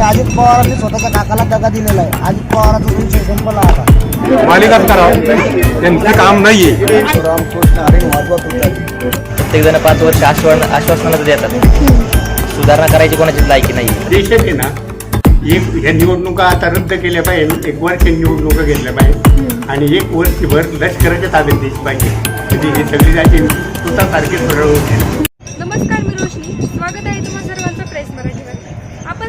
आणि अजित पवारांनी स्वतःच्या काकाला दगा दिलेला आहे. अजित पवाराचा विषय संपला आता मालिकाच करावं त्यांचं काम नाहीये. रामकृष्ण प्रत्येक जण पाच वर्ष आश्वासन आश्वासनाचं देतात सुधारणा करायची कोणाची लायकी नाही देशात आहे ना एक ह्या निवडणुका आता रद्द केल्या पाहिजे एक वर्ष निवडणुका घेतल्या पाहिजे. आणि एक वर्षभर लष्कराच्या ताब्यात द्यायची पाहिजे. म्हणजे हे सगळी जाती तुतासारखे सरळ होते नमस्कार मी रोशनी. स्वागत आहे तुम्हा सर्वांचं.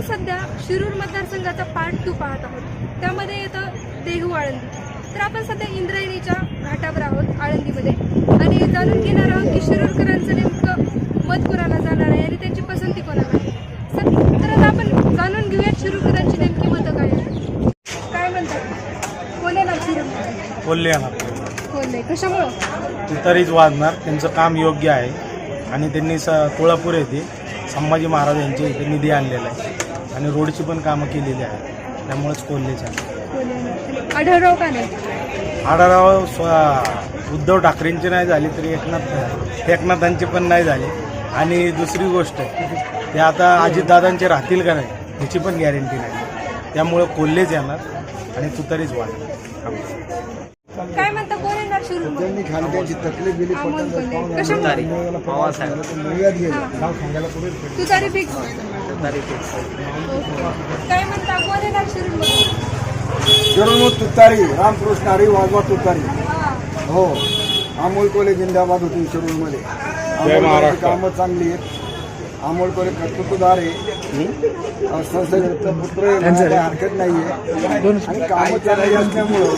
आपण सध्या शिरूर मतदारसंघाचा पार्ट टू पाहत आहोत. त्यामध्ये येतं देहू आळंदी. तर आपण सध्या इंद्रायणीच्या घाटावर आहोत आळंदीमध्ये. आणि जाणून घेणार आहोत की शिरूरकरांचं नेमकं मत कोणाला जाणार आहे आणि त्यांची पसंती कोणाला आहे. तर आता आपण जाणून घेऊयात शिरूरकरांची नेमकी मतं काय काय म्हणतात? बोलले येणार कोण नाही कशामुळं? तुतारीच वाजणार. त्यांचं काम योग्य आहे. आणि त्यांनी स तुळापूर येथे संभाजी महाराज यांचे इथे निधी आणलेला आहे. आणि रोडची पण कामं केलेली आहे त्यामुळेच कोल्हेच आहे कोण येणार आढळराव का नाही? आढाराव स्व उद्धव ठाकरेंची नाही झाली तरी एकनाथ एकनाथांची पण नाही झाली. आणि दुसरी गोष्ट ते आता अजितदादांचे राहतील का नाही ह्याची पण गॅरंटी नाही. त्यामुळं कोल्हेच येणार आणि तुतारीच वाढणार. काय म्हणता कोण येणार त्यांनी तकलीफ अमोल कोल्हे. कशामुळे काय म्हणता तुतारी रामकृष्ण हरी वाजवा तुतारी. हा. अमोल कोले जिंदाबाद होती शिरूरमध्ये. अमोल कामं चांगली आहेत. अमोल कोले कर्तृत्वदार आहे. पुत्र आहे, हरकत नाहीये. आणि कामं चांगली असल्यामुळं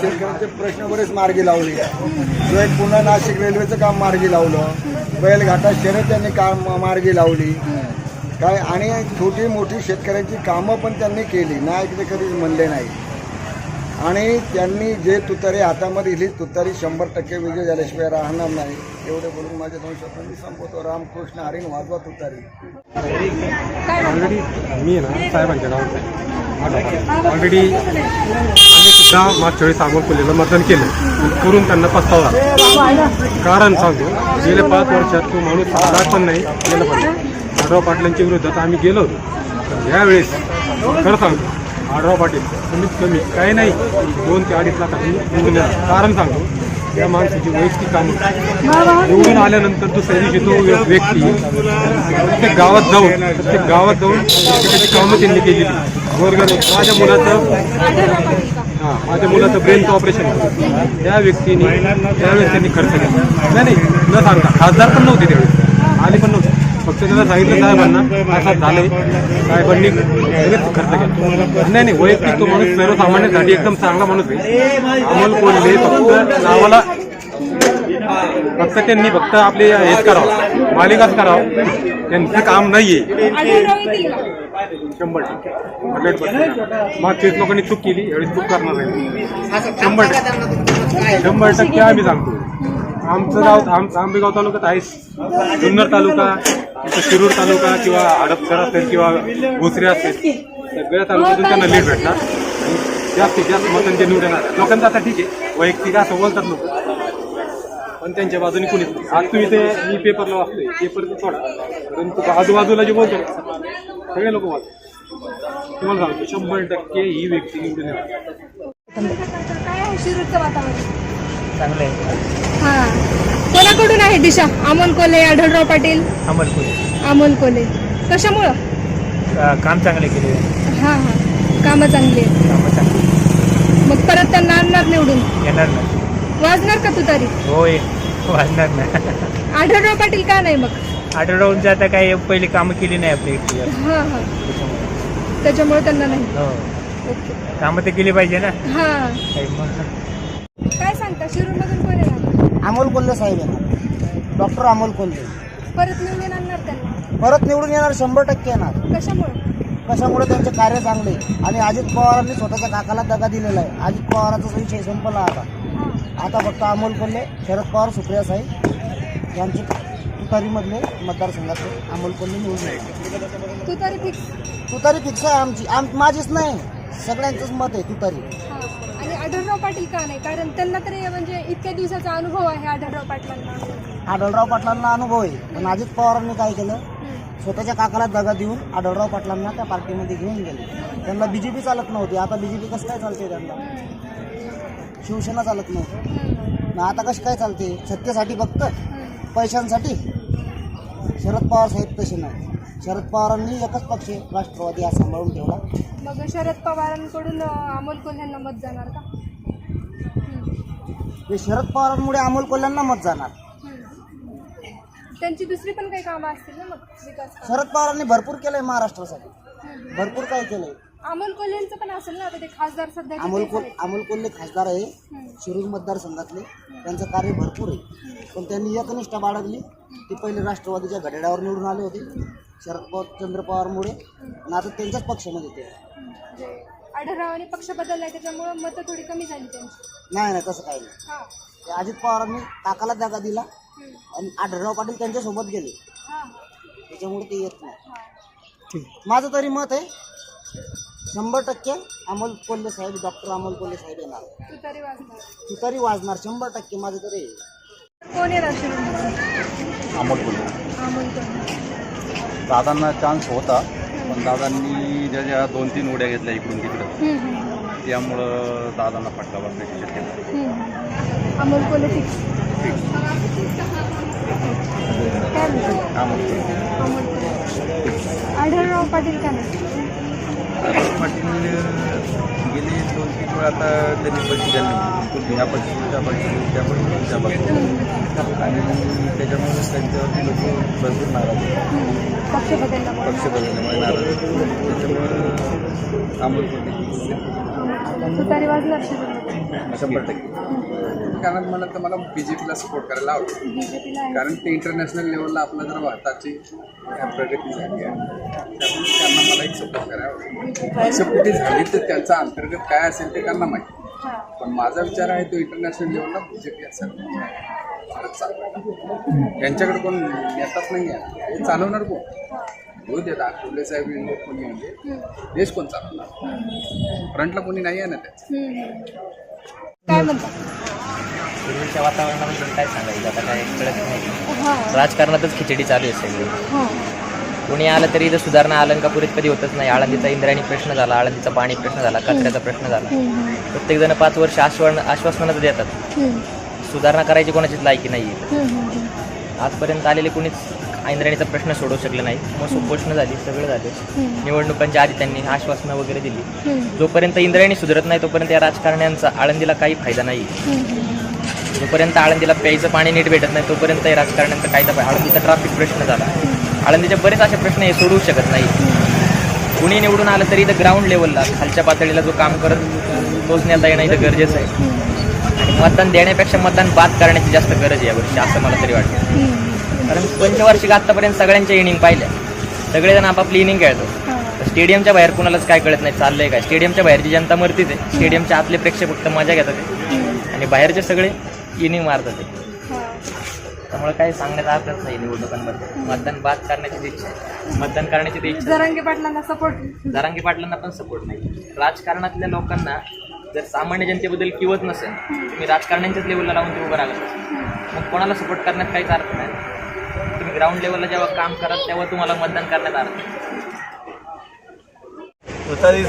शेतकऱ्यांचे प्रश्न बरेच मार्गी लावले. जो एक पुन्हा नाशिक रेल्वेचं काम मार्गी लावलं. बैलघाटात शर्यत त्यांनी काम मार्गी लावली. काय आणि छोटी मोठी शेतकऱ्यांची कामं पण त्यांनी केली. नाही ते कधीच म्हणले नाही. आणि त्यांनी जे तुतारी हातामध्ये दिली तुतारी शंभर टक्के विजय झाल्याशिवाय राहणार नाही. एवढे बोलून माझ्या दोन शब्द मी संपवतो. रामकृष्ण हरिण वाजवा तुतारी. ऑलरेडी मी ना साहेबांच्या गावात ऑलरेडी आम्ही सुद्धा मागच्या वेळी अमोल कोल्हेला मतदान केलं. करून त्यांना पस्तावा कारण सांगतो गेल्या पाच वर्षात तो माणूस पण नाही गेलं पण नाही. आढराव पाटलांच्या विरोधात आम्ही गेलो होतो. यावेळेस खरं सांगतो आढराव पाटील कमीत कमी काही नाही दोन ते अडीच लाखात कारण सांगतो त्या माणसाची वैयक्तिक कामं निवडून आल्यानंतर दुसऱ्या दिवशी तो व्यक्ती प्रत्येक गावात जाऊन प्रत्येक गावात जाऊन त्याची कामं त्यांनी केलेली. वर्ग माझ्या मुलाचं हां माझ्या मुलाचं ब्रेनचं ऑपरेशन त्या व्यक्तीने त्यावेळेस त्यांनी खर्च केला. नाही नाही न सांगता. खासदार पण नव्हते त्यावेळेस. आले पण नव्हते. फक्त त्याला सांगितलं साहेबांना असं झालंय साहेबांनी खर्च केला. नाही नाही वैयक्तिक तो माणूस सर्वसामान्यांसाठी एकदम चांगला माणूस आहे. अमोल कोल्हे फक्त नावाला फक्त त्यांनी फक्त आपले हेच करावं मालिकाच करावं. त्यांचं काम नाहीये. शंभर टक्के. Hundred percent. लोकांनी चूक केली यावेळेस चूक करणार नाही. शंभर टक्के. शंभर टक्के आम्ही सांगतो. आमचं गाव आमचं आंबेगाव तालुक्यात आहेच जुन्नर तालुका शिरूर तालुका किंवा हडपसर असेल किंवा भोसरे असेल सगळ्या तालुक्यातून त्यांना लीड भेटणार. आणि जास्तीत जास्त मतांचे निवडून येणार. लोकांचं आता ठीक आहे. वैयक्तिक असं बोलतात लोक. पण त्यांच्या बाजूने कुणीच आज तुम्ही ते मी पेपरला वाचतोय. पेपर सोडा. परंतु आजूबाजूला जे बोलतो सगळे लोक वाचतात. तुम्हाला सांगतो शंभर टक्के ही व्यक्ती निवडून येणार. काय आहे शिरूरचं वातावरण? चांगलं आहे. हा. कोणाकडून आहे दिशा? अमोल कोल्हे आढळराव पाटील? अमोल कोल्हे. अमोल कोल्हे. कशामुळं? अं, काम चांगले केले. हा हा. कामं चांगली आहेत. कामं चांगली मग परत त्यांना आणणार निवडून? येणार ना वाजणार का तू तरी? होय वाजणार ना आढळराव पाटील का नाही मग? आठवड्याहूनचं आता काही पहिले कामं केली नाही इथली. हा हा. त्याच्यामुळे त्यांना नाही. हो. ओके. कामं तर केली पाहिजे ना. हा. काही मग. काय सांगता? शिरूरमधून कोण येणार? अमोल कोल्हे साहेब येणार. डॉक्टर अमोल कोल्हे. परत निवडून त्यांना? परत निवडून येणार शंभर टक्के येणार. कशामुळे? कशामुळे त्यांचे कार्य चांगले? आणि अजित पवारांनी स्वतःच्या काकाला दगा दिलेला आहे. अजित पवाराचा विषय संपला आता. आता फक्त अमोल कोल्हे शरद पवार सुप्रिया साहेब यांचे तुतारीमधले मतदारसंघातले अमोल कोल्हे निवडून येतील तू तरी फिक्स तुतारी फिक्स आहे आमची. आम माझीच नाही. सगळ्यांचंच मत आहे तुतारी. आढळराव पाटील का नाही? कारण त्यांना तरी म्हणजे इतक्या दिवसाचा अनुभव आहे आढळराव पाटलांना. आढळराव पाटलांना अनुभव आहे. पण अजित पवारांनी काय केलं? स्वतःच्या काकाला दगा देऊन आढळराव पाटलांना त्या पार्टीमध्ये घेऊन गेले. त्यांना बीजेपी चालत नव्हती. आता बीजेपी कसं काय चालते त्यांना? शिवसेना चालत नव्हतं. आता कशी काय चालते सत्तेसाठी फक्त पैशांसाठी. शरद पवार साहेब तसे नाही. शरद पवारांनी एकच पक्ष राष्ट्रवादी हा सांभाळून ठेवला. मग शरद पवारांकडून अमोल कोल्ह्यांना मत जाणार का? ते शरद पवारांमुळे अमोल कोल्ह्यांना मत जाणार. त्यांची दुसरी पण काही कामं असतील ना मग विकास कामं. शरद पवारांनी भरपूर केलंय महाराष्ट्रासाठी. भरपूर काय केलंय. अमोल कोल्हेंचं पण असेल ना आता ते खासदार सध्या अमोल कोल अमोल कोल्हे खासदार आहे. शिरूर मतदारसंघातले. त्यांचं कार्य भरपूर आहे. पण त्यांनी एकनिष्ठा बाळगली. ती पहिले राष्ट्रवादीच्या घड्याळावर निवडून आले होते. शरद पवार चंद्र पवारमुळे. आणि आता त्यांच्याच पक्षामध्ये ते आहे. म्हणजे आढळरावांनी पक्ष बदललाय त्याच्यामुळे मतं थोडी कमी झाली त्यांची. नाही नाही तसं काही नाही. हा. ते अजित पवारांनी काकाला जागा दिला हम्म. आणि आढळराव पाटील त्यांच्यासोबत गेले. हा. त्याच्यामुळे ते येत नाही. हा. माझं तरी मत आहे शंभर टक्के अमोल कोल्हे साहेब डॉक्टर अमोल कोल्हे साहेब येणार. तुतारी वाजणार. तुतारी वाजणार शंभर टक्के माझं तरी आहे. कोण येणार शिरूर अमोल बोललो अमोल कोल्हे. दादांना चान्स होता. पण दादांनी ज्या ज्या दोन तीन उड्या घेतल्या इकडून तिकडं त्यामुळं दादांना फटका बसण्याची शक्यता अमोल फिक्स आढळराव पाटील का नाही? पाटील गेले दोन तीन वेळा आता त्यांनी द्यायला ह्या पैसे त्या पैसे त्या पैसे त्या पैसे आणि त्याच्यामुळे त्यांच्यावरती लोक भरपूर नाराज. पक्ष बदलला पक्ष बदलल्यामुळे नाराज. त्याच्यामुळं अमोल शंभर टक्के. कारण मला तर मला बी जे पीला सपोर्ट करायला आहे. कारण ते इंटरनॅशनल लेवलला आपलं जर भारताची प्रगती झाली आहे. त्यामुळे त्यांना मला एक सपोर्ट करायला कुठे झाली तर त्यांचा अंतर्गत काय असेल ते त्यांना माहिती. हा. पण माझा विचार आहे तो इंटरनॅशनल लेवलला बी जे पी असेल भारत चालवायला त्यांच्याकडे कोण नेताच नाही आहे. हे चालवणार कोण? होऊ देत फुले साहेब कोणी म्हणजे देश कोण चालवणार? फ्रंटला कोणी नाही आहे ना त्याचं? काय म्हणता? पूर्वीच्या वातावरणाबद्दल काय सांगायचं? आता काय कळत नाही. हा. राजकारणातच खिचडी चालू आहे सगळी. हा. कोणी आलं तरी इथं सुधारणा अलंकापुरीत कधी होतच नाही. आळंदीचा इंद्रायणी प्रश्न झाला आळंदीचा पाणी प्रश्न झाला कचऱ्याचा प्रश्न झाला. प्रत्येक जण पाच वर्ष आश्वासन आश्वासनाचं देतात. सुधारणा करायची कोणाचीच लायकी नाही आजपर्यंत आलेले कोणीच इंद्रायणीचा प्रश्न सोडवू शकले नाही. मग सुपोषण झाली सगळं झाले. निवडणुकांच्या आधी त्यांनी आश्वासनं वगैरे दिली. जोपर्यंत इंद्रायणी सुधारत नाही तोपर्यंत या राजकारण्यांचा आळंदीला काही फायदा नाही. जोपर्यंत आळंदीला प्यायचं पाणी नीट भेटत नाही तोपर्यंत या राजकारण्यांचा कायदा आळंदीचा ट्रॅफिक प्रश्न झाला. आळंदीचे बरेच असे प्रश्न हे सोडवू शकत नाही. कुणी निवडून आलं तरी इथं ग्राउंड लेवलला खालच्या पातळीला जो काम करत तोच नेता येणं इथं गरजेचं आहे. मतदान देण्यापेक्षा मतदान बाद करण्याची जास्त गरज आहे यावर्षी असं मला तरी वाटतं. कारण पंचवार्षिक आतापर्यंत सगळ्यांच्या इनिंग पाहिल्या. सगळेजण आपापली इनिंग खेळतो. तर स्टेडियमच्या बाहेर कुणालाच काय कळत नाही चाललंय काय? स्टेडियमच्या बाहेरची जनता मरतीच आहे. स्टेडियमच्या आतले प्रेक्षक फक्त मजा घेतात. आणि बाहेरचे सगळे इनिंग मारतात. त्यामुळे काही सांगण्याचा अर्थच नाही निवडणुकांमध्ये मतदान बाद करण्याची इच्छा आहे. मतदान करण्याची इच्छा जरांगे पाटलांना सपोर्ट जरांगी पाटलांना पण सपोर्ट नाही. राजकारणातल्या लोकांना जर सामान्य जनतेबद्दल किंवत नसेल तुम्ही राजकारण्यांच्याच लेवलला लावून ते उभं राहत मग कोणाला सपोर्ट करण्यात काहीच अर्थ नाही. तुम्ही ग्राउंड लेवलला जेव्हा काम कराल तेव्हा तुम्हाला मतदान करण्यात अर्थ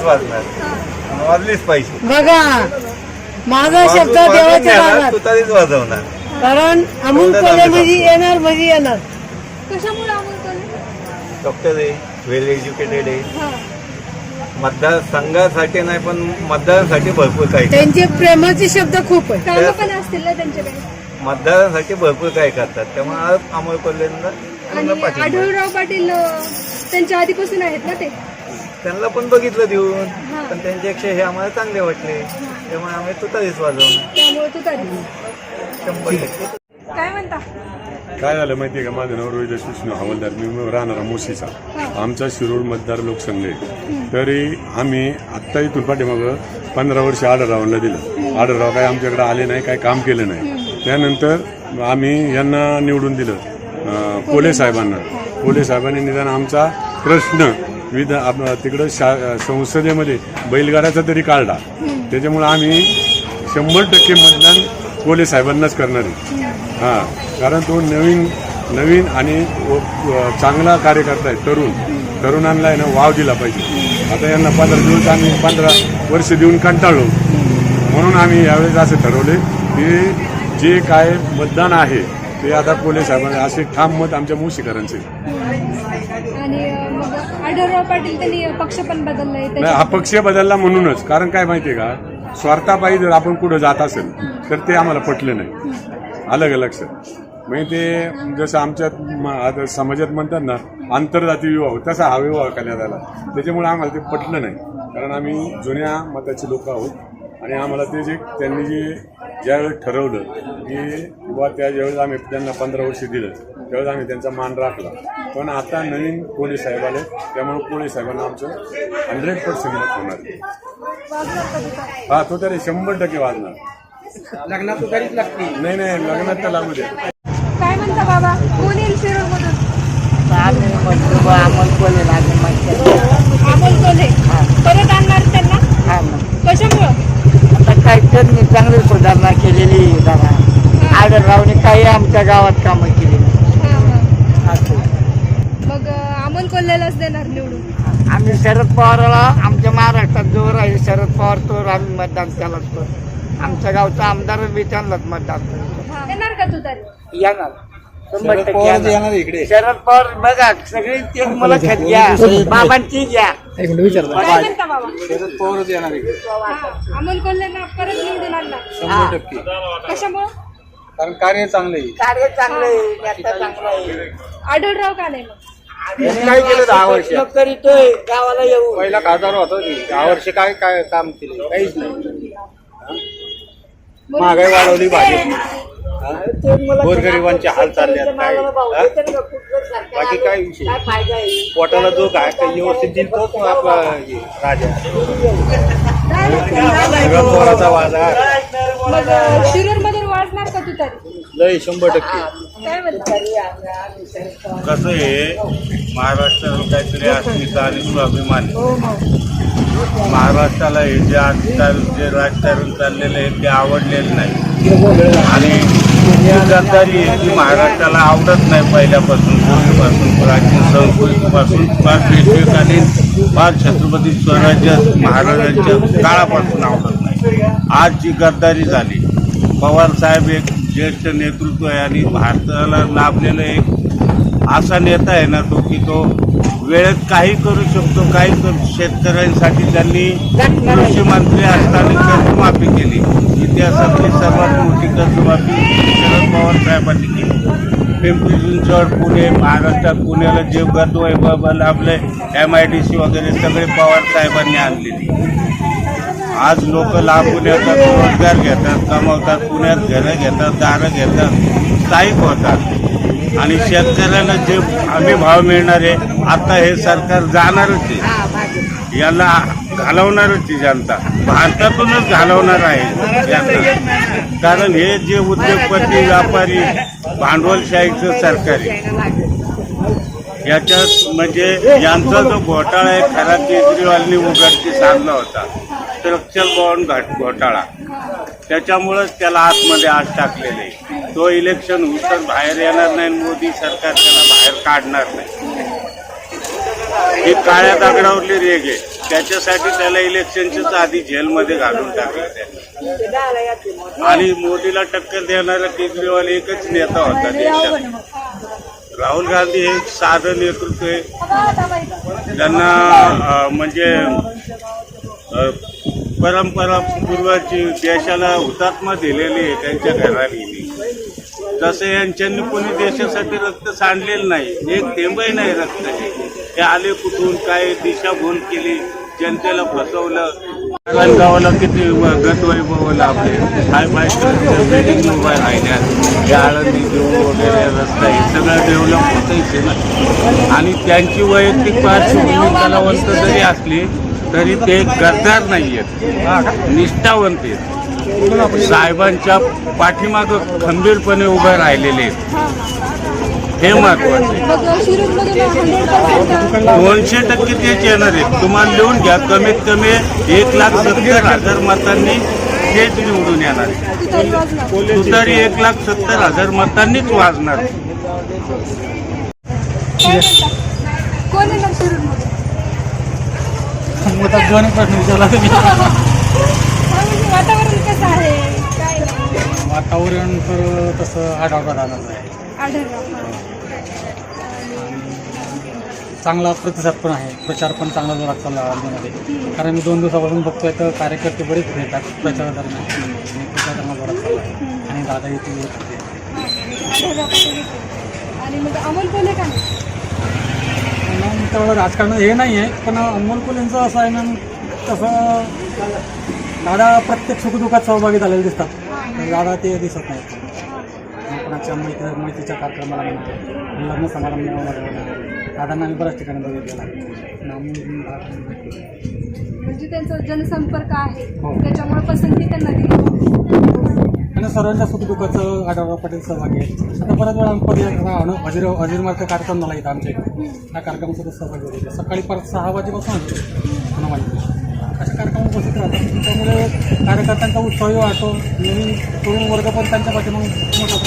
वाजणार. वाजलीच पाहिजे. बघा माझा शब्द देवाच्या तुतारीच वाजवणार. कारण अमोल. म्हणजे येणार म्हणजे येणार. कशामुळे अमोल डॉक्टर आहे वेल एज्युकेटेड आहे. हा. मतदारसंघासाठी नाही पण मतदारांसाठी भरपूर काही त्यांचे प्रेमाचे शब्द खूप आहे कामं पण असतील ना त्यांच्याकडे? मतदारांसाठी भरपूर काही करतात. त्यामुळे आज अमोल कोल्हेंना आणि पूर्ण पाठिंबा आहे. आढळराव पाटील अं, त्यांच्या आधीपासून आहेत ना ते? त्यांना पण बघितलं देऊन. हा. पण त्यांच्यापेक्षा हे आम्हाला चांगले वाटले. त्यामुळे आम्ही तुतारीच वाजवणार. त्यामुळे तू शंभर टक्के. काय म्हणता? काय झालं माहिती आहे का? माझं नाव रोहित विष्णू हवालदार मी राहणारा मोशीचा आमचा शिरूर मतदार लोकसंघ आहे. तरी आम्ही आत्ता इथून पाठीमागं पंधरा वर्ष आढळरावांना दिलं. आढळराव काय आमच्याकडे आले नाही काय काम केलं नाही. त्यानंतर आम्ही यांना निवडून दिलं कोले साहेबांना. कोले साहेबांनी निदान आमचा प्रश्न विधा आप- तिकडं शा संसदेमध्ये बैलगाड्याचा तरी काढला. त्याच्यामुळे आम्ही शंभर टक्के मतदान कोले साहेबांनाच करणार आहे. हां कारण तो नवीन नवीन आणि व- चांगला कार्यकर्ता आहे तरुण. तरुणांना आहे ना वाव दिला पाहिजे. आता यांना पंधरा दिवस आम्ही पंधरा वर्ष देऊन कंटाळलो. म्हणून आम्ही यावेळेस असं ठरवले की जे काय मतदान आहे ते आता कोले साहेबांना असे ठाम मत आमच्या बदललाय नाही हा पक्ष बदलला म्हणूनच. कारण काय माहितीये का? स्वार्थापायी जर आपण कुठं जात असेल तर ते आम्हाला पटलं नाही. आलं का लक्षात म्हणजे ते जसं आमच्यात म- आता समाजात म्हणतात ना आंतरजातीय विवाह तसा हा विवाह करण्यात आला. त्याच्यामुळे आम्हाला ते पटलं नाही. कारण आम्ही जुन्या मताचे लोक आहोत. आणि आम्हाला ते जे त्यांनी जे ज्यावेळेस ठरवलं की किंवा त्या ज्यावेळेस आम्ही त्यांना पंधरा वर्ष दिलं त्यावेळेस आम्ही त्यांचा मान राखला. पण आता नवीन कोळी साहेब आले त्यामुळे कोळी साहेबांना आमचं हंड्रेड पर्सेंट मत होणार. हा तो तरी शंभर टक्के वाजणार. लग्नात तुकारीच लागते नाही नाही लग्नात तर लागू द्या काय म्हणता बाबा? कोण येईल शिरूर मधून अमोल कोल्हे. परत आणणार त्यांना? कशामुळं? काही त्यांनी चांगली सुधारणा केलेली आहे दादा आढळरावने काही आमच्या गावात कामं केली. मग अमोल कोल्हेलाच देणार निवडून. आम्ही शरद पवाराला आमच्या महाराष्ट्रात जो राहील शरद पवार तो आम्ही मतदान त्यालाच करतो आमच्या गावचा आमदार त्यांनाच मतदान करतो देणार का तू तरी? येणार. शंभर टक्के येणार. शरद पवार बघा सगळी ते मला खत घ्या. बाबांची घ्या. काय म्हणता बाबा? शरद पवारच येणार इकडे. हा, अमोल कोल्हेंना परत निवडून आणणार. शंभर टक्के. कशामुळं? कारण कार्य चांगलं आहे. कार्य चांगलं आहे. चांगला आहे. आढळराव का नाही मग? काय केलं दहा वर्ष? प्रश्न करीतोय. गावाला येऊ. पहिला खासदार होता दहा वर्ष काय काय काम केले? काहीच नाही. महागाई वाढवली भाजपने गोरगरिबांचे हाल चालले आहेत काय? हा? बाकी काय विषय? काय फायदा आहे? पोटाला जो काय व्यवस्थित दिल तोच आपला राजा. सगळा पोराचा लय शंभर टक्के. कसं आहे महाराष्ट्राला काहीतरी अस्मिता आणि स्वाभिमान. महाराष्ट्राला हे जे आजकाल जे राजकारण चाललेलं आहे ते आवडलेलं नाही. आणि जी गद्दारी आहे ती महाराष्ट्राला आवडत नाही पहिल्यापासून पूर्वीपासून प्राचीन संस्कृतीपासून फार पेशवेकालीन फार छत्रपती स्वराज्य महाराजांच्या काळापासून आवडत नाही. आज जी गद्दारी झाली पवार साहेब एक ज्येष्ठ नेतृत्व आहे आणि भारताला लाभलेलं एक असा नेता आहे ना तो की तो वेळेत काही करू शकतो काही करू शेतकऱ्यांसाठी त्यांनी कृषी मंत्री असताना कर्जमाफी केली. इतिहासातली सर्वात मोठी कर्जमाफी शरद पवार साहेबांनी केली. पिंपरी चिंचवड पुणे महाराष्ट्रात पुण्याला जे वैभव लाभले. एम आय डी सी वगैरे सगळे पवार साहेबांनी आणलेली. आज लोक लांब पुण्याचा रोजगार घेतात कमवतात पुण्यात घरं घेतात दारं घेतात स्थायिक होतात. आणि शेतकऱ्यांना जे हमी भाव मिळणार आहे आता हे सरकार जाणारच आहे. याला घालवणारच आहे जनता. भारतातूनच घालवणार आहे जनता. कारण हे जे उद्योगपती व्यापारी भांडवलशाहीचं सरकार आहे. याच्यात म्हणजे यांचा जो घोटाळा आहे खरा केजरीवालनी उघडकीस आणला होता. स्ट्रक्चर बॉन्ड घाट घोटाळा. त्याच्यामुळंच त्याला आतमध्ये आज टाकलेले तो इलेक्शन होऊन बाहेर येणार नाही आणि मोदी सरकार त्याला बाहेर काढणार नाही. ही काळ्या दगडावरली रेग आहे. त्याच्यासाठी त्याला इलेक्शनच्याच आधी जेलमध्ये घालून टाकलं आणि मोदीला टक्कर देणारा केजरीवाल एकच नेता होता देशात राहुल गांधी हे साधं नेतृत्व आहे. त्यांना म्हणजे परंपरा पूर्वाची देशाला हुतात्मा दिलेली आहे त्यांच्या घराणीने तसं यांच्यानी कोणी देशासाठी रक्त सांडलेलं नाही एक थेंबही नाही रक्त. हे आले कुठून काय दिशाभूल केली जनतेला फसवलं. गावाला किती गतवैभव लाभले. हाय फाय बिल्डिंग उभ्या राहिल्यात. या आळंदी देऊळ वगैरे रस्ता हे सगळं डेव्हलप होतच आहे ना आणि त्यांची वैयक्तिक पार्श्वभूमी कलावंत जरी असली तरी ते गद्दार नाही आहेत निष्ठावंत आहेत. साहेबांच्या पाठीमागं खंबीरपणे उभे राहिलेले आहेत. हे महत्वाचं दोनशे टक्के तेच येणार आहेत. तुम्हाला लिहून घ्या. कमीत कमी एक लाख सत्तर हजार मतांनी तेच निवडून येणार आहे तरी तुतारी एक लाख सत्तर हजार मतांनीच वाजणार शिरूरमध्ये दोन प्रश्न विचारला तुम्ही. वातावरण कसं आहे? काय. वातावरण तर तसं आढावा आहे हा. चांगला प्रतिसाद पण आहे. प्रचार पण चांगला जोरात चालला आळंदीमध्ये कारण मी दोन दिवसापासून बघतोय तर कार्यकर्ते बरेच येतात प्रचारादरम्यान आणि प्रचार चांगला जोरात चालला आहे. आणि दादा येत. आणि मग अमोल कोल्हे का पण तेवढं राजकारण हे नाही आहे पण अमोल कोल्हेंचं असं आहे ना तसं दादा प्रत्येक सुखदुःखात सहभागी झालेले दिसतात. दादा ते दिसत नाहीत. कोणाच्या मैत्री मैत्रीच्या कार्यक्रमाला म्हणतो. लग्न समारंभाला दादांना आम्ही बऱ्याच ठिकाणी बघितलेला म्हणजे त्यांचा जनसंपर्क आहे. हो. त्याच्यामुळे पसंती त्यांना दिली. आणि सर्वांच्या सुखदुःखाचं आढावा पाटील सहभागी आहे आता बऱ्याच वेळा आम्ही पदयात्रा हजीर हजीर मार्ग कार्यक्रम झाला इथं आमच्या इथे. त्या कार्यक्रमात सुद्धा सहभागी होते सकाळी परत सहा वाजेपासून हनुमानची अशा कार्यक्रम उपस्थित राहतात. त्यामुळे कार्यकर्त्यांचा उत्साहही वाढतो. नवीन तरुण वर्ग पण त्यांच्या पाठीमागे मोठा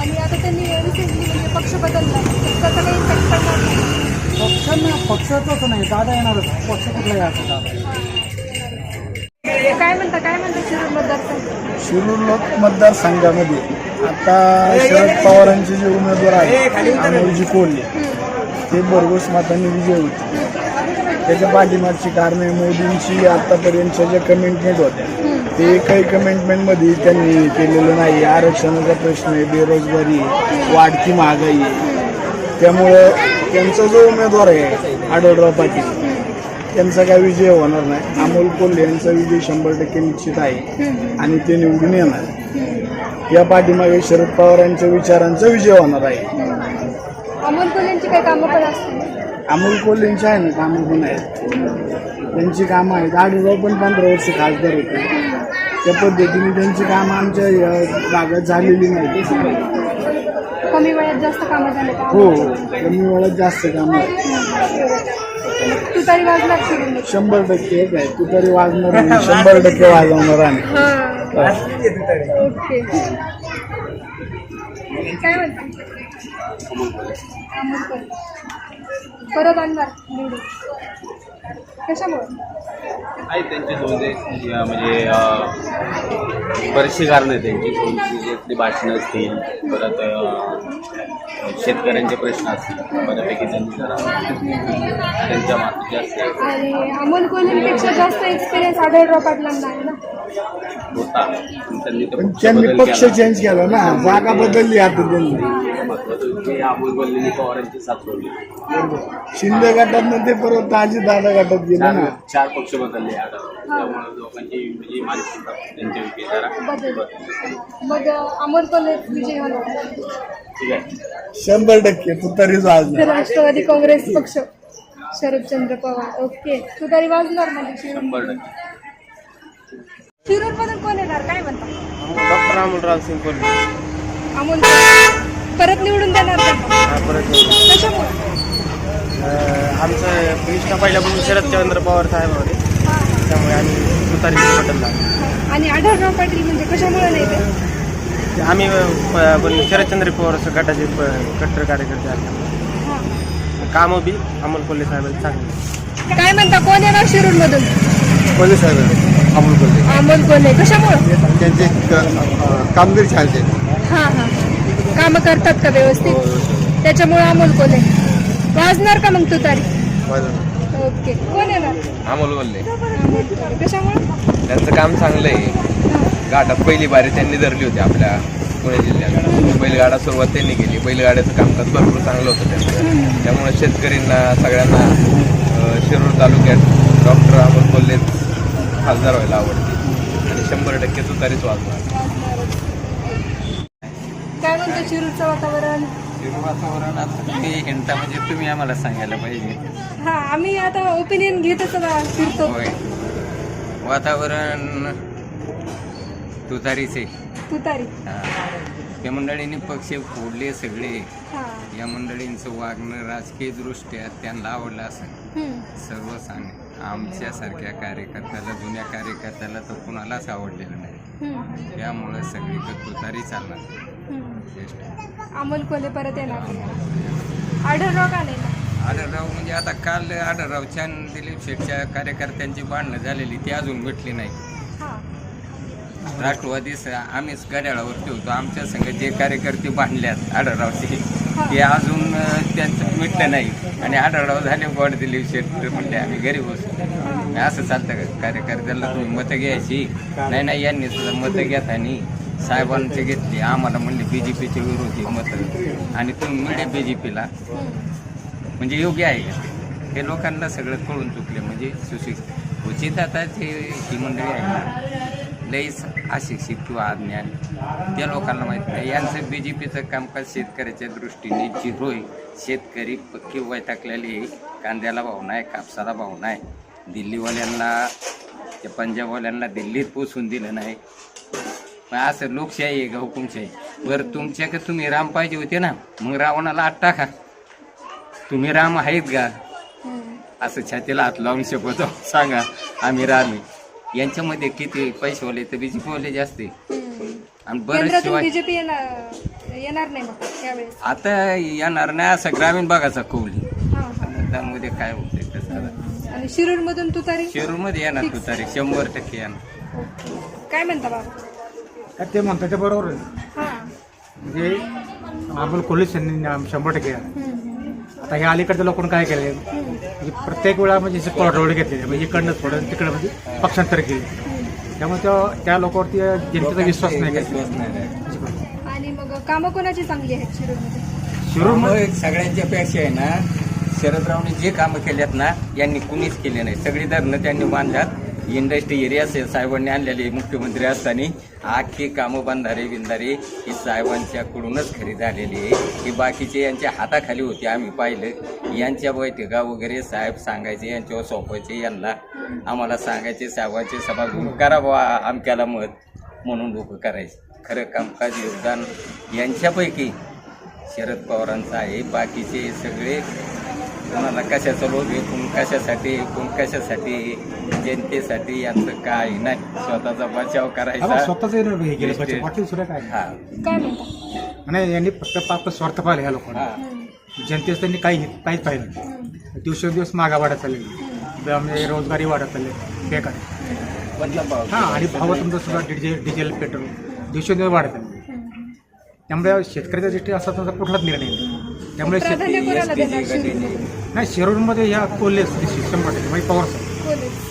आणि आता त्यांनी रिसेंटली म्हणजे पक्ष बदलला त्याचा काही इफेक्ट पडणार नाही. पक्षांना पक्षाचंच नाही. दादा येणारच. पक्ष कुठलाही असतो दादा काय म्हणता काय म्हणता शिरूर मतदारसंघ? शिरूर लोक मतदारसंघामध्ये. आता शरद पवारांचे जे उमेदवार आहेत अमोलजी कोल्हे ते भरघोस मतांनी विजय होते. त्याच्या पाठीमागची कारणे मोदींची आतापर्यंतच्या ज्या कमेंटमेंट होत्या. ते काही कमेंटमेंटमध्ये त्यांनी केलेलं नाही आरक्षणाचा प्रश्न आहे बेरोजगारी आहे, वाढती महागाई आहे. त्यामुळं त्यांचा जो उमेदवार आहे आढळराव पाटील त्यांचा काय विजय होणार नाही. अमोल कोल्हे यांचा विजय शंभर टक्के निश्चित आहे. आणि ते निवडून येणार. या पाठीमागे शरद पवारांच्या विचारांचा विजय होणार आहे. अमोल कोल्हेंची काही कामं पण असतील? अमोल कोल्हेंची आहे ना कामं पण आहेत. त्यांची कामं आहेत. आढळराव पण पंधरा वर्ष खासदार होते. त्या पद्धतीने त्यांची कामं आमच्या या भागात झालेली नाही कमी वेळात जास्त कामं झाले का? हो हो. कमी वेळात जास्त कामं आहेत. तू तरी वाजणार शंभर टक्के आहे. तू तरी वाजणार नाही शंभर टक्के वाजवणार ओके. काय म्हणता. परत आणणार निवडून. कशामुळे? आहे त्यांचे दोन जे- म्हणजे बरीचशी कारणं आहेत त्यांची. जे भाषणं असतील परत शेतकऱ्यांचे प्रश्न असतील बऱ्यापैकी त्यांनी जरा त्यांच्या मागे जास्त आणि अमोल कोल्हेपेक्षा जास्त एक्सपिरियन्स आढळराव पाटलांना आहे ना? होता. पण त्यांनी पण पक्ष त्यांनी बदल पक्ष केला. चेंज केला ना. जागा बदलली आता त्यांनी. महत्वाचं म्हणजे अमोल कोल्हेंनी पवारांची साथ सोडली. शिंदे गटात ते परत अजित दादा गटात गेले चार ना. चार पक्ष बदलले आता त्यामुळे लोकांची म्हणजे मानसिकता त्यांच्या विषयी जरा बदल बदलली. मग अमोल कोल्हे विजय होणार ठीक आहे. शंभर टक्के तू तरी राष्ट्रवादी काँग्रेस पक्ष शरदचंद्र पवार. ओके. तू तरी वाजणार म्हणजे शंभर टक्के. शिरूर मधून कोण येणार? काय म्हणता? डॉक्टर अमोलराव सिंग कोल्हे. अमोल. परत निवडून देणार का? परत कशामुळे? आमचं निष्ठा पहिल्यापासून शरदचंद्र पवार साहेब होते त्यामुळे आम्ही तुतारी बदलला आणि आढळराव पाटील म्हणजे कशामुळे नाही ते? आम्ही पण शरदचंद्र पवार गटाचे कट्टर कार्यकर्ते आहेत. कामं बी अमोल कोल्हे साहेब चांगले काय म्हणता कोण येणार शिरूर मधून कोल्हे साहेब अमोल कोल्हे. अमोल कोल्हे. कशामुळे? त्यांचे कामगिरी छान हा हा. काम करतात का व्यवस्थित? त्याच्यामुळे अमोल कोल्हे. वाजणार का मग तू तारी ओके. कोण येणार अमोल बोलले कशामुळे? त्यांचं काम चांगलं आहे. घाटात पहिली बारी त्यांनी धरली होती आपल्या पुणे जिल्ह्यात बैलगाडा सुरुवात त्यांनी केली. बैलगाड्याचं कामकाज भरपूर चांगलं होतं त्यांचं. त्यामुळे शेतकऱ्यांना सगळ्यांना शिरूर तालुक्यात डॉक्टर अमोल कोल्हे खासदार व्हायला आवडते. आणि शंभर टक्के तुतारीच वाजणार. शिरूरचं वातावरण? वातावरण आता ते हिंटा म्हणजे तुम्ही आम्हाला सांगायला पाहिजे. हा आम्ही आता ओपिनियन घेतच फिरतो. होय. वातावरण तुतारीचे. तू तारी या मंडळींनी पक्ष फोडले सगळे. हा. या मंडळींचं वागणं राजकीय दृष्ट्या त्यांना आवडलं असेल. हम्म. सर्वसामान्य. आमच्यासारख्या कार्यकर्त्याला जुन्या कार्यकर्त्याला तर कुणालाच आवडलेलं नाही. हम्म. त्यामुळे सगळीकडे तुतारी चालणार. अमोल कोल्हे परत येणार. आढळराव का नाही? आढळराव म्हणजे आता काल आढळरावच्या आणि दिलीप शेठच्या कार्यकर्त्यांची भांडणं झालेली ती अजून मिटली नाही. हा. राष्ट्रवादी स- आम्हीच गड्याळावरती होतो आमच्या संघ जे कार्यकर्ते बांधल्यात आढळरावचे हा. ते अजून त्यांचं मिटलं नाही. आणि आढळराव झाले गोड दिलीप शेठ म्हणले आम्ही घरी बसू असं चालतं का? कार्यकर्त्याला तुम्ही मतं घ्यायची? नाही नाही यांनी सुद्धा मतं घेत आणि साहेबांचे घेतली आम्हाला म्हणले बी जे पीचे विरोधी मतं आणि तुम्ही मिळे बी जे पीला म्हणजे योग्य आहे. का हे लोकांना सगळं कळून चुकले. म्हणजे सुशिक्षित उचित आता जे ही मंडळी आहे ना लईच अशिक्षित किंवा अज्ञान. त्या लोकांना माहीत नाही. यांचं बी जे पीचं कामकाज शेतकऱ्याच्या दृष्टीने झिरो आहे. शेतकरी पक्की वैतागलेले आहे. कांद्याला भाव नाही कापसाला भाव नाही. दिल्लीवाल्यांना त्या पंजाबवाल्यांना दिल्लीत पोचून दिलं नाही. मग असं लोकशाही आहे का हुकुमशाही बरं तुमच्याकडे तुम्ही राम पाहिजे होते ना? मग रावणाला आत टाका. तुम्ही राम आहेत का? असं छातीला हात लावून शकतो सांगा. आम्ही राम आहे. यांच्यामध्ये किती पैसेवाले तर बीजेपीवाले जास्त आहे. आणि बरं केंद्रातून शिवाय बीजेपी येणार येणार नाही मग आता येणार नाही असं ग्रामीण भागाचा कौली हा हा. त्यामध्ये काय होतंय कसं आणि शिरूर मधून तुतारी? शिरूरमध्ये येणार तू तारीख शंभर टक्के येणार. काय म्हणता बाबा? ते म्हणतात ते बरोबर आहे. हा. म्हणजे कोल्हे यांनी शंभर टक्के. आहे. आता हे अलीकडच्या लोकांनी काय केले म्हणजे प्रत्येक वेळा म्हणजे रोड घेतलेले म्हणजे इकडनं थोडं तिकडं म्हणजे पक्षांतर केले. त्यामुळे त्या त्या लोकांवरती जनतेचा विश्वास नाही काय आणि मग कामं कोणाची चांगली आहेत शिरूरमध्ये? शिरूर मग सगळ्यांच्या पेक्षा आहे ना. शरदरावने जे कामं केल्यात ना यांनी कुणीच केले नाही. सगळी धरणं त्यांनी बांधल्यात. इंडस्ट्री एरिया साहेबांनी आणलेले मुख्यमंत्री असताना आखी कामं बांधारे बिंधारे ही साहेबांच्याकडूनच खरी झालेली आहे. ही बाकीचे यांच्या हाताखाली होती आम्ही पाहिलं. यांच्या बैठका वगैरे साहेब सांगायचे यांच्यावर सोपायचे यांना आम्हाला सांगायचे साहेबांचे सभागृह करा बा आमक्याला मत म्हणून लोक करायचे. खरं कामकाज योगदान यांच्यापैकी शरद पवारांचं आहे. बाकीचे सगळे कोणाला कशाचा लोभ आहे कोण कशासाठी कोण कशासाठी जनतेसाठी यांचं काय नाही. स्वतःचा बचाव करायचा. स्वतःच हे केलं पाहिजे. बाकी दुसरं काय? हा. काय म्हणता? आणि यांनी फक्त पाप स्वार्थ पाहिलं ह्या लोकांना. हा. जनतेचं त्यांनी काही काहीच पाहिलं नाही. दिवसेंदिवस मागा वाढत चालले. म्हणजे रोजगारी वाढत चालले. बेकार बदला भाव. हा आणि भाव तुमचं सुद्धा डिझेल डिझेल पेट्रोल दिवसेंदिवस वाढत आहे त्यामुळे शेतकऱ्याच्या दृष्टी असा त्यांचा कुठलाच निर्णय नाही. त्यामुळे शेत प्राधान्य कोणाला देणार? शिरूरमध्ये नाही शिरूरमध्ये ह्या कोल्हे शंभर टक्के म्हणजे पवार साहेब.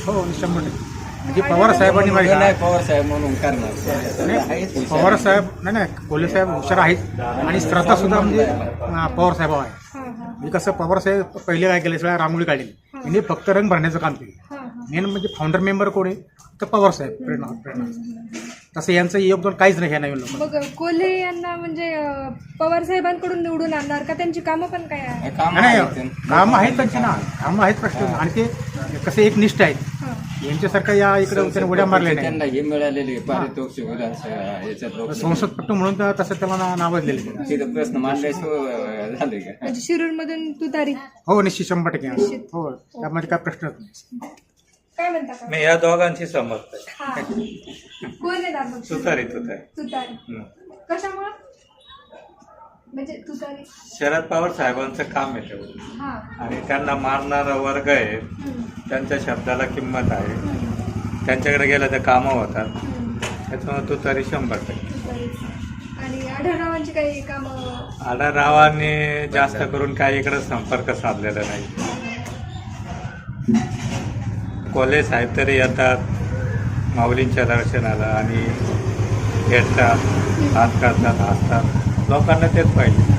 हो शंभर टक्के. म्हणजे पवार साहेबांनी माहिती नाही पवार साहेब म्हणून करणार. पवार साहेब नाही नाही कोल्हे साहेब हुशार आहेत. आणि श्रद्धा सुद्धा म्हणजे पवार साहेब आहे. हा हा. म्हणजे कसं पवार साहेब पहिले काय केले सगळ्या रांगोळी काढली यांनी फक्त रंग भरण्याचं काम केलं. हा हा. मेन म्हणजे फाउंडर मेंबर कोण आहे? तर पवार साहेब प्रेरणा प्रेरणा. तसं यांचं योगदान काहीच नाही ह्या नवीन मग कोल्हे यांना म्हणजे अं, पवार साहेबांकडून निवडून आणणार का? त्यांची कामं पण काय आहे काम नाही कामं आहेत त्यांची ना. कामं आहेत प्रश्न. आणि ते कसे एक निष्ठ आहेत. हा. यांच्यासारखं या इकडे त्याने उड्या मारल्या नाही त्यांना हे मिळालेले पारितोषिक विधानसभा याच्यात लोक- संसदपट्टू म्हणून तर तसं त्याला ना- नावच दिले त्यांना. तिथं प्रश्न मांडल्याशिवाय झाले का? म्हणजे शिरूर मधून तुतारी हो निश्चित शंभर टक्के. हो त्यामध्ये काय प्रश्नच नाही. काय म्हणता मी या दोघांची समजत हा. कोण होत तुतारी कशामुळं? म्हणजे तुतारी. शरद पवार साहेबांचं काम आहे तेवढं. हा. आणि त्यांना मारणारा वर्ग आहे. हम्म, त्यांच्या शब्दाला किंमत आहे. त्यांच्याकडे गेलं तर कामं होतात. हम्म, त्याच्यामुळे तो तरी शंभर टक्के. तुतारी. आणि आढळरावांची काही कामं? आढळरावांनी जास्त करून काही इकडे संपर्क साधलेला नाही. कोल्हे साहेब तरी येतात माऊलींच्या दर्शनाला आणि भेटतात हात करतात हसतात लोकांना तेच पाहिजे.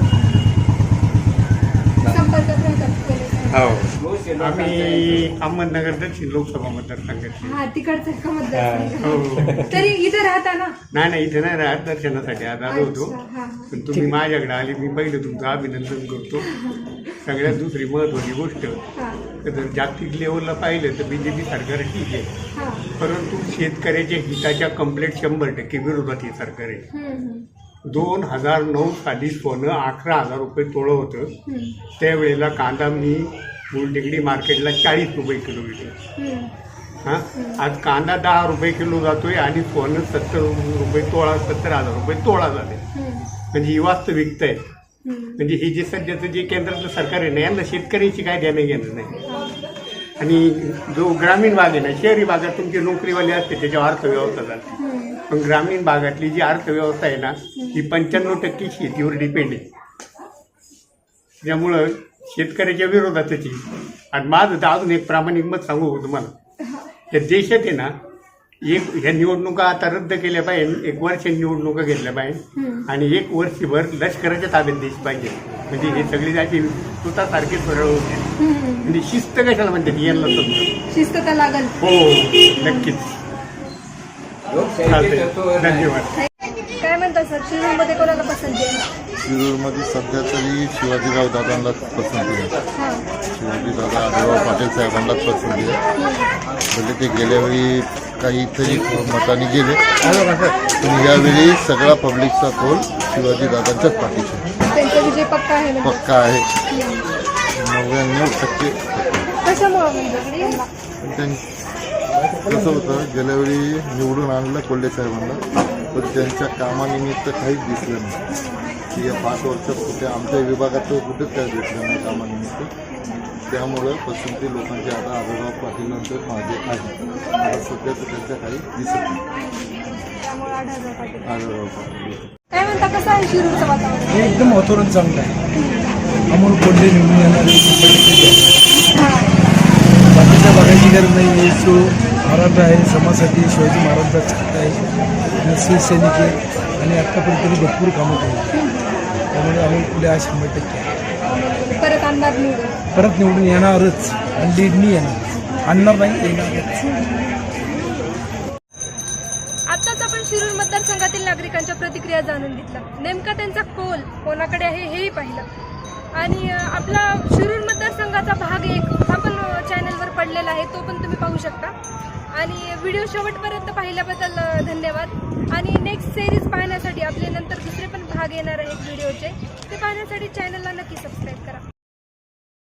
हो. आम्ही अहमदनगर दक्षिण लोकसभा मतदारसंघाचे हा तिकडचं का मतदारसंघ? तरी इथे राहता ना? नाही नाही इथे नाही राहत. दर्शनासाठी आज आलो होतो. अच्छा, हा, हा. पण तुम्ही माझ्याकडे आले मी पहिलं तुमचं अभिनंदन करतो. सगळ्यात दुसरी महत्वाची गोष्ट हा. तर जर जागतिक लेवलला पाहिलं तर बीजेपी सरकार ठीक आहे. हा. परंतु शेतकऱ्याच्या हिताच्या कंप्लेंट शंभर टक्के विरोधात हे सरकार आहे. हम्म, हम्म, दोन हजार नऊ साली सोनं अकरा हजार रुपये तोळं होतं. हम्म, त्यावेळेला कांदा मी बुलटेकडी मार्केटला चाळीस रुपये किलो हम्म. हां? आज कांदा दहा रुपये किलो जातोय आणि सोनं सत्तर रुपये तोळा सत्तर हजार रुपये तोळा झाले. हम्म. म्हणजे ही वास्तविकता आहे म्हणजे हे जे सध्याचं जे केंद्राचं सरकार आहे ना यांना शेतकऱ्याची काय देणं घेणं नाही. आणि जो ग्रामीण भाग आहे ना शहरी भागात तुमची नोकरीवाले असते त्याच्यावर अर्थव्यवस्था जाते पण ग्रामीण भागातली जी अर्थव्यवस्था आहे ना ही पंच्याण्णव टक्के शेतीवर डिपेंड आहे. त्यामुळं शेतकऱ्याच्या विरोधातच आहे आणि माझं तर अजून एक प्रामाणिक मत सांगू तुम्हाला. या देशात आहे ना एक ह्या निवडणुका आता रद्द केल्या पाहिजे एक वर्ष निवडणुका घेतल्या पाहिजे. आणि एक वर्षभर लष्कराच्या ताब्यात द्यायची पाहिजे. म्हणजे हे सगळी जाती तुतासारखे सरळ होते म्हणजे शिस्त कशाला म्हणते यांना समजा? शिस्त तर लागल. हो नक्कीच. धन्यवाद. म्हणता सर? शिरूरमध्ये कोणाला पसंती आहे? शिरूरमध्ये सध्या तरी शिवाजीराव दादांनाच पसंती आहे. हां. शिवाजी दादा आढळराव पाटील साहेबांनाच पसंती आहे. म्हणजे ते गेल्या वेळी काहीतरी मताने गेले. पण यावेळी सगळा पब्लिकचा कौल शिवाजी दादांच्याच पाठीशी आहे. त्यांचा विजय पक्का आहे पक्का आहे. नव्याण्णव टक्के. कशामुळे म्हणजे? पण त्यां कसं होतं गेल्या वेळी निवडून आणलं कोल्हे साहेबांना. पण त्यांच्या कामानिमित्त काहीच दिसलं नाही. की या पाच वर्षात कुठे आमच्या विभागात तर कुठेच काही दिसलं नाही कामानिमित्त. त्यामुळं पसंती लोकांची आता आढळराव पाटीलांचं माझे आहे आता सध्या तर त्यांच्या काही दिसत नाही. त्यामुळे आढळराव पाटील. आढळराव पाटील. काय म्हणता कसं आहे शिरूरचं वातावरण? हे एकदम वातावरण चांगलं आहे. अमोल कोल्हे निवडून येणारे बाकीच्या बघायची गरज नाही आहे मराठा आहे समाजासाठी शिवाजी महाराजांचा छात आहे आणि शिवसैनिक आहे आणि आत्तापर्यंत त्यांनी भरपूर कामं केली. त्यामुळे अमोल कोल्हे हा शंभर टक्के परत आणणार निवडून परत निवडून येणारच आणि लीडनी येणार. आणणार नाही येणारच. आताच आपण शिरूर मतदारसंघातील नागरिकांच्या प्रतिक्रिया जाणून घेतल्या. नेमका त्यांचा कोल कोणाकडे आहे हेही पाहिलं. आणि आपला शिरूर मतदारसंघाचा भाग एक हा पण चॅनलवर पडलेला आहे तो पण तुम्ही पाहू शकता. आणि व्हिडिओ शेवटपर्यंत पाहिल्याबद्दल धन्यवाद. आणि नेक्स्ट सिरीज पाहण्यासाठी आपले नंतर दुसरे पण भाग येणार आहेत व्हिडिओचे ते पाहण्यासाठी चॅनलला नक्की सबस्क्राईब करा.